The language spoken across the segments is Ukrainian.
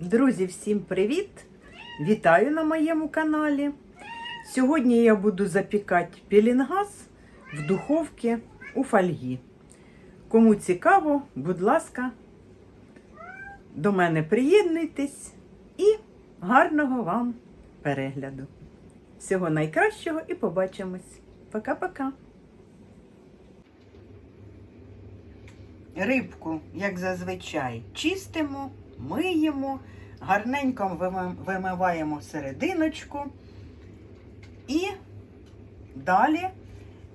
Друзі, всім привіт! Вітаю на моєму каналі. Сьогодні я буду запікати пілінгаз в духовці у фольгі. Кому цікаво, будь ласка, до мене приєднуйтесь і гарного вам перегляду. Всього найкращого і побачимось. Пока-пока! Рибку, як зазвичай, чистимо, миємо, гарненько вимиваємо серединочку і далі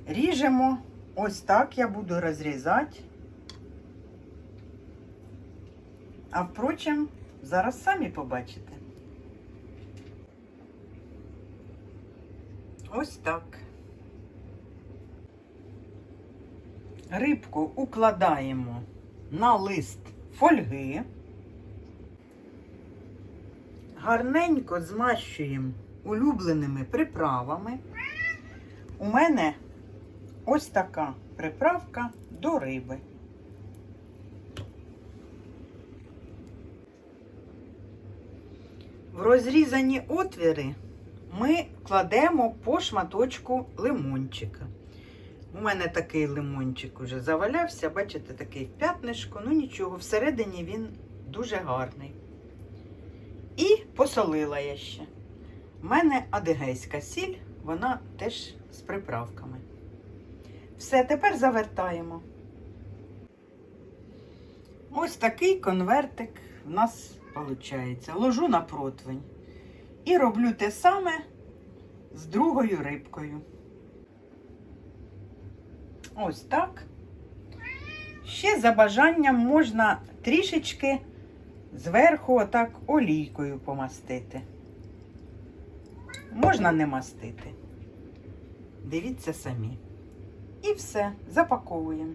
ріжемо ось так я буду розрізати. А впрочем, зараз самі побачите. Ось так. Рибку укладаємо на лист фольги. Гарненько змащуємо улюбленими приправами. У мене ось така приправка до риби. В розрізані отвіри ми кладемо по шматочку лимончика. У мене такий лимончик уже завалявся, бачите, такий в п'ятнишку, ну нічого, всередині він дуже гарний. І посолила я ще. У мене адигейська сіль, вона теж з приправками. Все, тепер завертаємо. Ось такий конвертик в нас виходить. Ложу на противень. І роблю те саме з другою рибкою. Ось так. Ще за бажанням можна трішечки зверху отак олійкою помастити. Можна не мастити. Дивіться самі. І все, запаковуємо.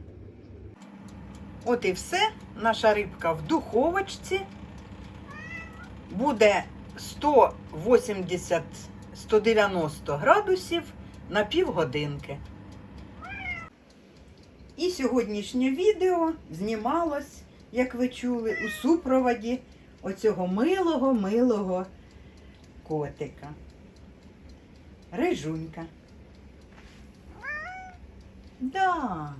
От і все. Наша рибка в духовочці буде 180-190 градусів на півгодинки. І сьогоднішнє відео знімалось, як ви чули, у супроводі оцього милого-милого котика. Рижунька. Да.